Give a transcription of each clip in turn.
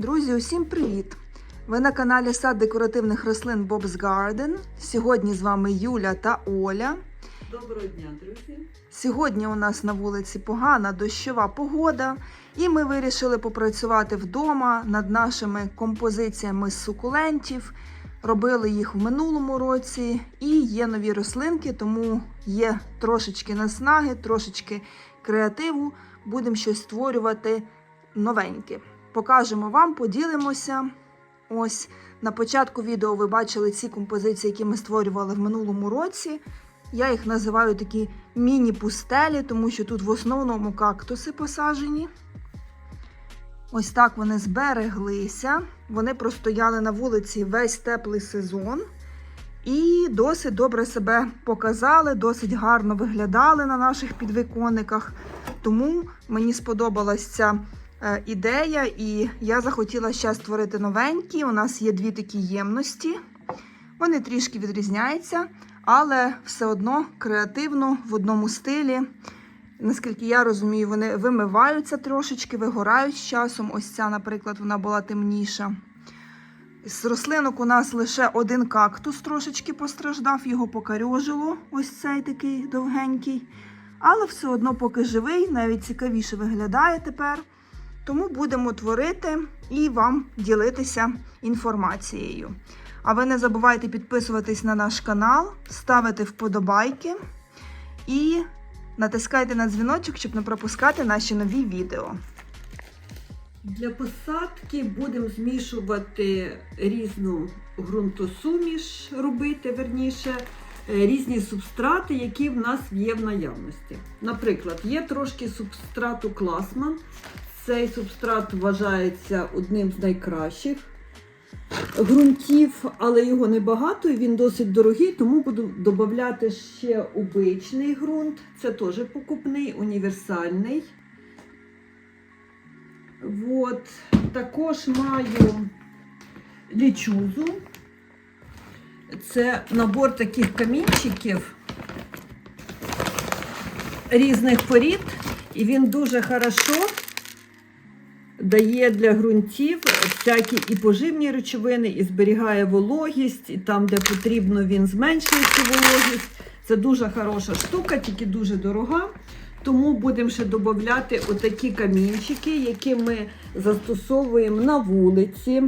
Друзі, усім привіт! Ви на каналі Сад декоративних рослин Bob's Garden. Сьогодні з вами Юля та Оля. Доброго дня, друзі. Сьогодні у нас на вулиці погана дощова погода, і ми вирішили попрацювати вдома над нашими композиціями з сукулентів. Робили їх в минулому році, і є нові рослинки, тому є трошечки наснаги, трошечки креативу. Будемо щось створювати новеньке. Покажемо вам, поділимося. Ось на початку відео ви бачили ці композиції, які ми створювали в минулому році. Я їх називаю такі міні-пустелі, тому що тут в основному кактуси посаджені. Ось так вони збереглися. Вони простояли на вулиці весь теплий сезон. І досить добре себе показали, досить гарно виглядали на наших підвіконниках. Тому мені сподобалась ця ідея, і я захотіла ще створити новенькі. У нас є дві такі ємності. Вони трішки відрізняються, але все одно креативно в одному стилі. Наскільки я розумію, вони вимиваються трошечки, вигорають з часом. Ось ця, наприклад, вона була темніша. З рослинок у нас лише один кактус трошечки постраждав, його покарьожило, ось цей такий довгенький. Але все одно поки живий, навіть цікавіше виглядає тепер. Тому будемо творити і вам ділитися інформацією. А ви не забувайте підписуватись на наш канал, ставити вподобайки і натискайте на дзвіночок, щоб не пропускати наші нові відео. Для посадки будемо змішувати різну ґрунтосуміш, робити верніше, е, різні субстрати, які в нас є в наявності. Наприклад, є трошки субстрату класман. Цей субстрат вважається одним з найкращих ґрунтів, але його небагато і він досить дорогий, тому буду додати ще обичний ґрунт. Це теж покупний, універсальний. От. Також маю лічузу. Це набор таких камінчиків різних порід, і він дуже хорошо дає для ґрунтів всякі і поживні речовини, і зберігає вологість, і там, де потрібно, він зменшує цю вологість. Це дуже хороша штука, тільки дуже дорога. Тому будемо ще додати отакі камінчики, які ми застосовуємо на вулиці.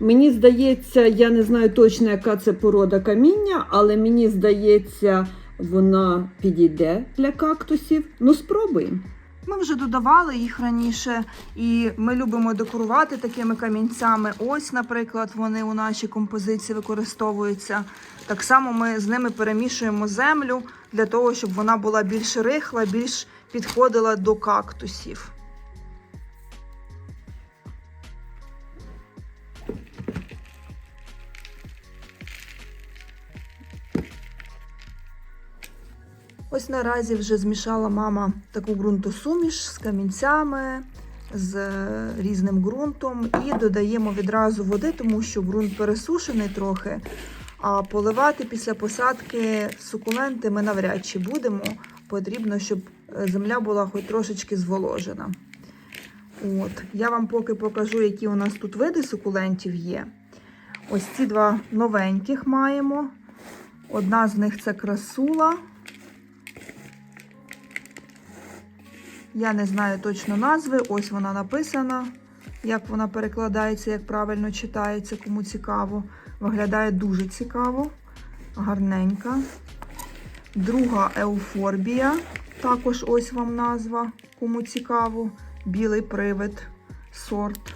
Мені здається, я не знаю точно, яка це порода каміння, але мені здається, вона підійде для кактусів. Ну, спробуємо. Ми вже додавали їх раніше, і ми любимо декорувати такими камінцями. Ось, наприклад, вони у нашій композиції використовуються. Так само ми з ними перемішуємо землю для того, щоб вона була більш рихла, більш підходила до кактусів. Ось наразі вже змішала мама таку ґрунтосуміш з камінцями, з е, різним ґрунтом, і додаємо відразу води, тому що ґрунт пересушений трохи. А поливати після посадки сукуленти ми навряд чи будемо. Потрібно, щоб е, земля була хоч трошечки зволожена. От. Я вам поки покажу, які у нас тут види сукулентів є. Ось ці два новеньких маємо. Одна з них це красула. Я не знаю точно назви, ось вона написана, як вона перекладається, як правильно читається, кому цікаво. Виглядає дуже цікаво, гарненька. Друга еуфорбія, також ось вам назва, кому цікаво. Білий привид, сорт.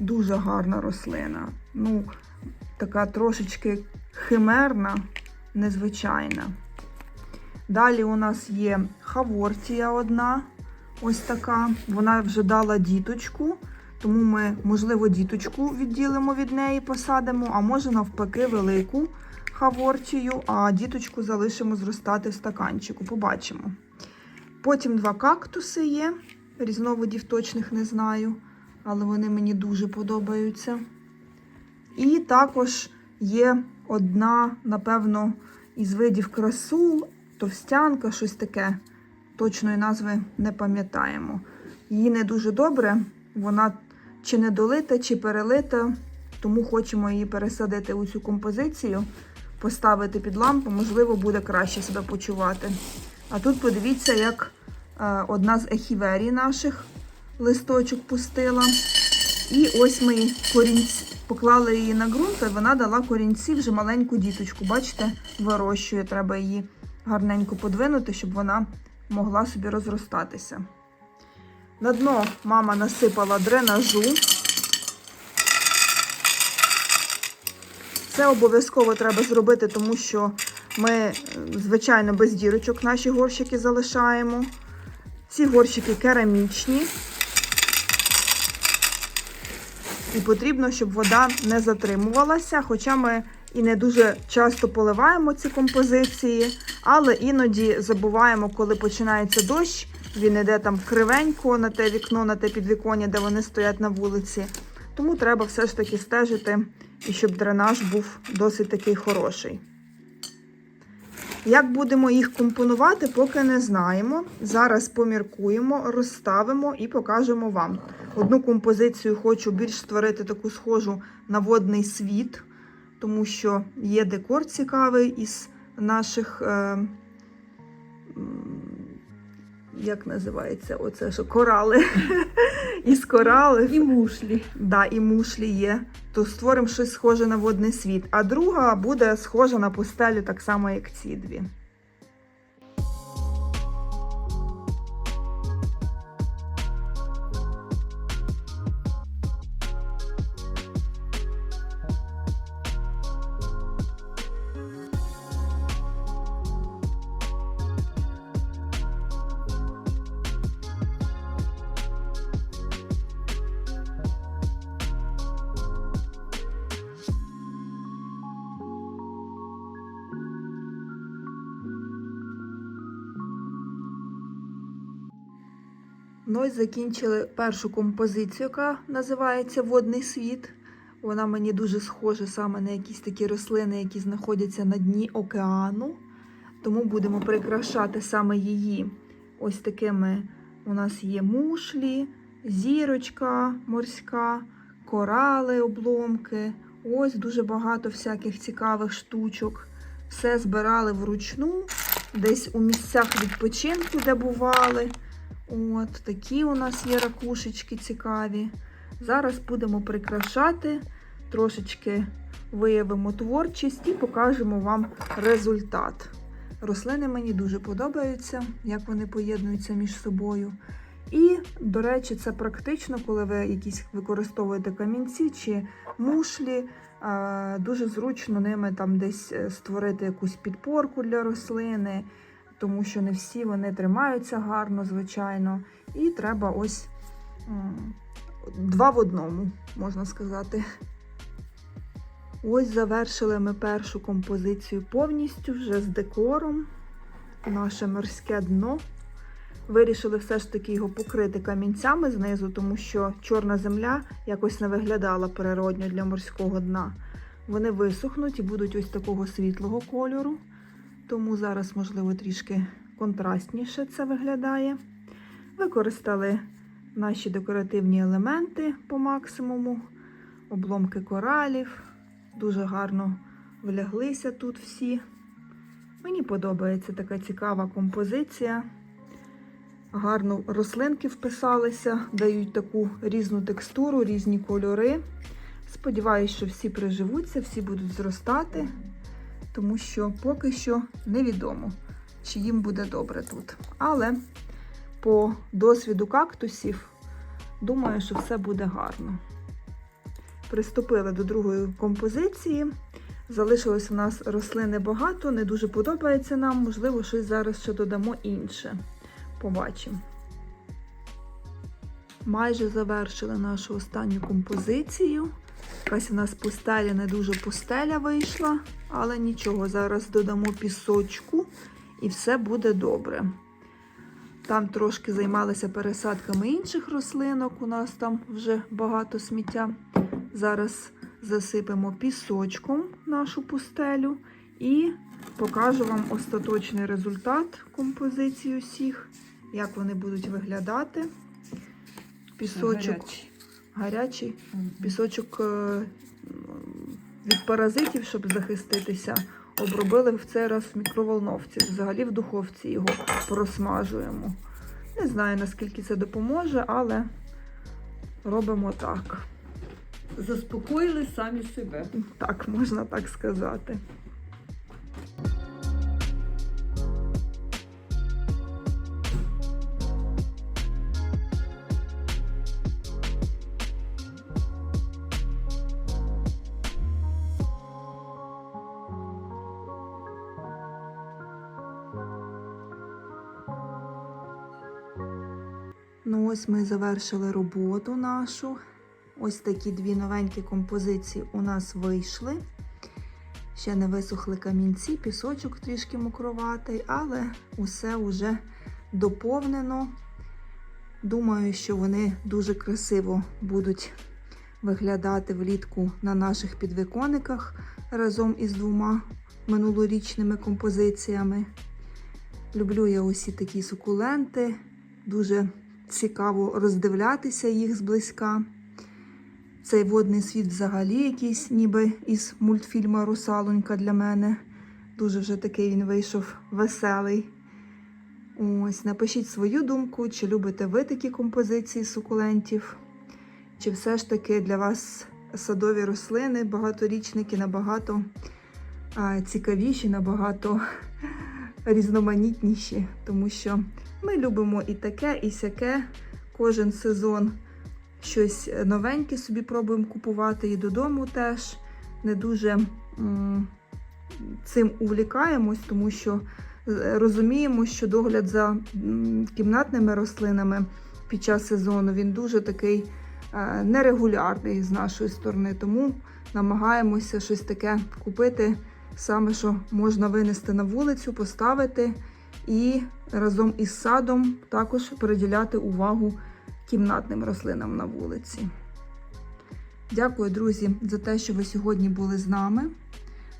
Дуже гарна рослина. Ну, така трошечки химерна, незвичайна. Далі у нас є хавортія одна. Ось така. Вона вже дала діточку, тому ми, можливо, діточку відділимо від неї, посадимо, а може, навпаки, велику хавортію, а діточку залишимо зростати в стаканчику. Побачимо. Потім два кактуси є. Різновидів точних не знаю, але вони мені дуже подобаються. І також є одна, напевно, із видів красул, товстянка, щось таке. Точної назви не пам'ятаємо. Її не дуже добре, вона чи недолита, чи перелита, тому хочемо її пересадити у цю композицію, поставити під лампу, можливо, буде краще себе почувати. А тут подивіться, як е, одна з ехіверій наших листочок пустила. І ось ми корінці поклали її на ґрунт, і вона дала корінці вже маленьку діточку. Бачите, вирощує. Треба її гарненько подвинути, щоб вона могла собі розростатися. На дно мама насипала дренажу. Це обов'язково треба зробити, тому що ми, е, звичайно, без дірочок наші горщики залишаємо. Ці горщики керамічні. І потрібно, щоб вода не затримувалася, хоча ми і не дуже часто поливаємо ці композиції, але іноді забуваємо, коли починається дощ, він іде там кривенько на те вікно, на те підвіконня, де вони стоять на вулиці. Тому треба все ж таки стежити, і щоб дренаж був досить такий хороший. Як будемо їх компонувати, поки не знаємо. Зараз поміркуємо, розставимо і покажемо вам. Одну композицію хочу більш створити таку схожу на водний світ, тому що є декор цікавий із наших. Е, як називається оце що корали із коралів. І мушлі. Да, і мушлі є. То створимо щось схоже на водний світ. А друга буде схожа на пустелю, так само, як ці дві. Ну і закінчили першу композицію, яка називається Водний світ. Вона мені дуже схожа саме на якісь такі рослини, які знаходяться на дні океану. Тому будемо прикрашати саме її. Ось такими у нас є мушлі, зірочка морська, корали, обломки. Ось дуже багато всяких цікавих штучок. Все збирали вручну, десь у місцях відпочинку, де бували. От такі у нас є ракушечки цікаві. Зараз будемо прикрашати, трошечки виявимо творчість і покажемо вам результат. Рослини мені дуже подобаються, як вони поєднуються між собою. І, до речі, це практично, коли ви якісь використовуєте камінці чи мушлі. Дуже зручно ними там десь е, створити якусь підпорку для рослини тому що не всі вони тримаються гарно, звичайно. І треба ось два в одному, можна сказати. Ось завершили ми першу композицію повністю вже з декором. Наше морське дно. Вирішили все ж таки його покрити камінцями знизу, тому що чорна земля якось не виглядала природньо для морського дна. Вони висохнуть і будуть ось такого світлого кольору. Тому зараз, можливо, трішки контрастніше це виглядає. Використали наші декоративні елементи по максимуму, обломки коралів. Дуже гарно вляглися тут всі. Мені подобається така цікава композиція. Гарно рослинки вписалися, дають таку різну текстуру, різні кольори. Сподіваюсь, що всі приживуться, всі будуть зростати тому що поки що невідомо, чи їм буде добре тут. Але по досвіду кактусів, думаю, що все буде гарно. Приступили до другої композиції. Залишилось у нас рослини багато, не дуже подобається нам, можливо, щось зараз ще додамо інше. Побачимо. Майже завершили нашу останню композицію. Якась у нас пустеля не дуже пустеля вийшла, але нічого, зараз додамо пісочку і все буде добре. Там трошки займалися пересадками інших рослинок, у нас там вже багато сміття. Зараз засипемо пісочком нашу пустелю і покажу вам остаточний результат композиції усіх, як вони будуть виглядати. Пісочок Гарячий. Гарячий. Пісочок е, від паразитів, щоб захиститися, обробили в цей раз в мікроволновці. Взагалі в духовці його просмажуємо. Не знаю, наскільки це допоможе, але робимо так. Заспокоїли самі себе. Так, можна так сказати. Ось ми завершили роботу нашу. Ось такі дві новенькі композиції у нас вийшли. Ще не висохли камінці, пісочок трішки мокроватий, але усе вже доповнено. Думаю, що вони дуже красиво будуть виглядати влітку на наших підвіконниках разом із двома минулорічними композиціями. Люблю я усі такі сукуленти, дуже цікаво роздивлятися їх зблизька. Цей водний світ взагалі якийсь, ніби із мультфільму Русалонька для мене. Дуже вже такий він вийшов веселий. Ось, напишіть свою думку, чи любите ви такі композиції сукулентів, чи все ж таки для вас садові рослини, багаторічники набагато цікавіші, набагато різноманітніші, тому що ми любимо і таке, і сяке. Кожен сезон щось новеньке собі пробуємо купувати і додому теж. Не дуже цим увлікаємось, тому що е, розуміємо, що догляд за кімнатними рослинами під час сезону він дуже такий е, нерегулярний з нашої сторони. Тому намагаємося щось таке купити, саме що можна винести на вулицю, поставити і разом із садом також приділяти увагу кімнатним рослинам на вулиці. Дякую, друзі, за те, що ви сьогодні були з нами.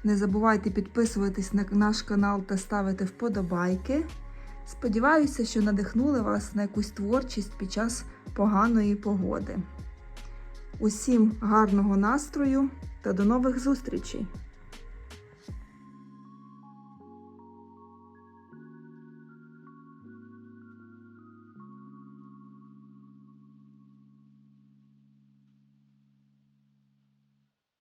Не забувайте підписуватись на наш канал та ставити вподобайки. Сподіваюся, що надихнули вас на якусь творчість під час поганої погоди. Усім гарного настрою та до нових зустрічей!